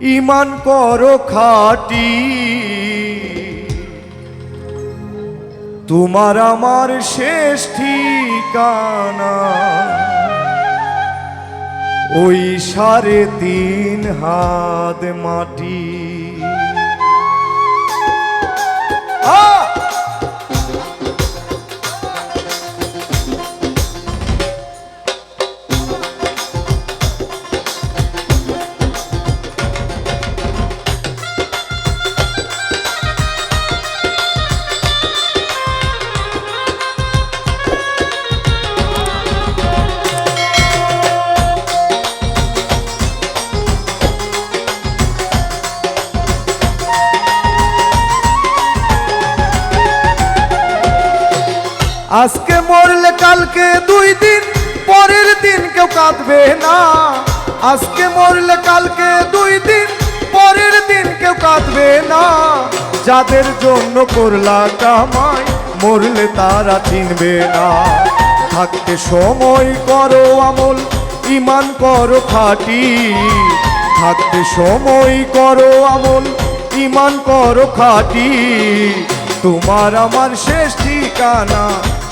ইমান করো খাটি। তোমার আমার শেষ ঠিকানা। ওই সাড়ে তিন হাত মাটি। আ! আজকে মরলে কালকে দুই দিন, পরের দিন কেউ কাঁদবে না। আজকে মরলে কালকে দুই দিন, পরের দিন কেউ কাঁদবে না। যাদের জন্য করলা কামাই মরলে তারা চিনবে না। থাকতে সময় করো আমল ইমান করো খাটি। থাকতে সময় করো আমল ইমান করো খাটি। তোমার আমার শেষ ঠিকানা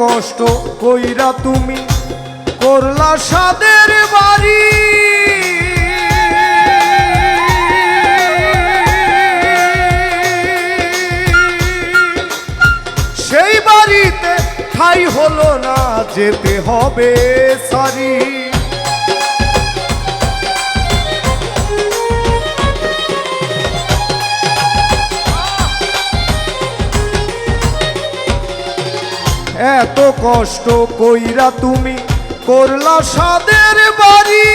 কষ্ট কইরা তুমি করলা সাদের বাড়ি। সেই বাড়িতে ঠাই হলো না যেতে হবে সারি। কষ্ট কইরা তুমি করলা সাদের বাড়ি।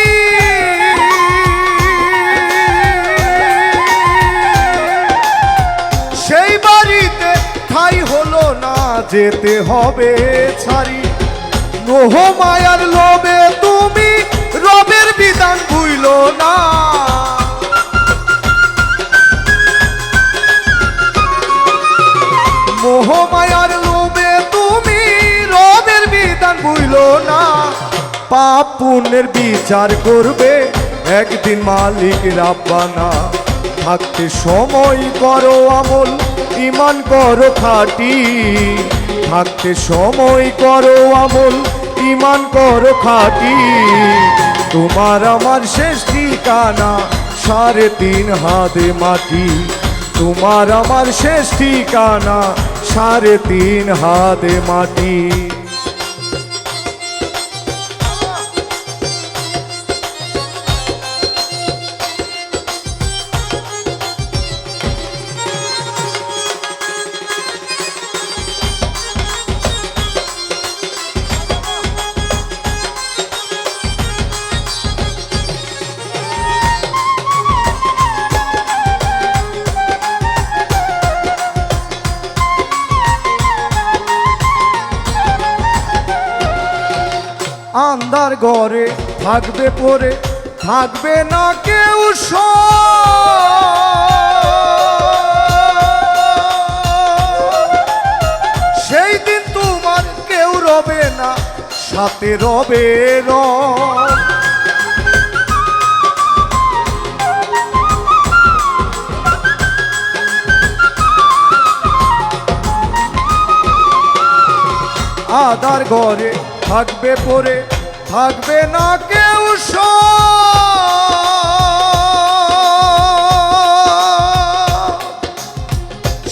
সেই বাড়িতে ঠাই হলো না, যেতে হবে ছাড়ি। মোহ মায়ার লোভে তুমি রবের বিধান ভুইল না। মোহ মায়ার ভুইল না। পাপ পুণ্যের বিচার করবে একদিন মালিক রাব্বানা। থাকতে সময় করো আমল ইমান করো খাটি। থাকতে সময় করো আমল ইমান করো খাটি। তোমার আমার শেষ ঠিকানা, সাড়ে তিন হাতে মাটি। তোমার আমার শেষ ঠিকানা, সাড়ে তিন হাতে মাটি। আন্দার ঘরে থাকবে পরে, থাকবে না কেউ সেই দিন তোমার কেউ রবে না, সাথে রবে রব। কাদার ঘরে থাকবে পরে থাকবে না কেউ।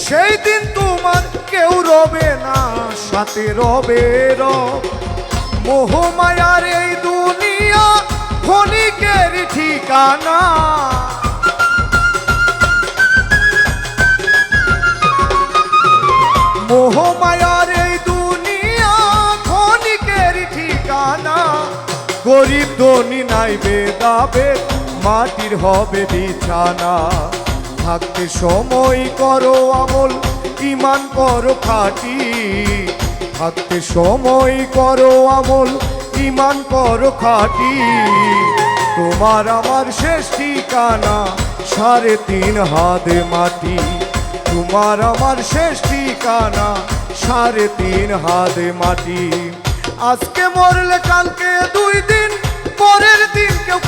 সেই দিন তোমার কেউ রবে না, সাথে রবে মোহমায়ার এই দুনিয়া ক্ষণিকের ঠিকানা মোহমায়ার ধনী নাই বেদাবে মাটির হবে বিছানা। থাকতে সময় করো আমল ইমান করো খাটি। থাকতে সময় করো আমল ইমান করো খাটি। তোমার আমার শেষ ঠিকানা, সাড়ে তিন হাতে মাটি। তোমার আমার শেষ ঠিকানা, সাড়ে তিন হাতে মাটি। আজকে মরলে কালকে দুই দিন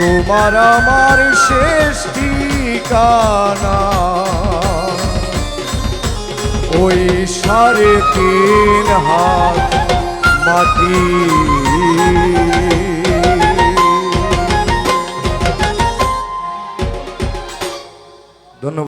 তোমার আমার শেষ ঠিকানা। ওই সাড়ে তিন হাত মাটি।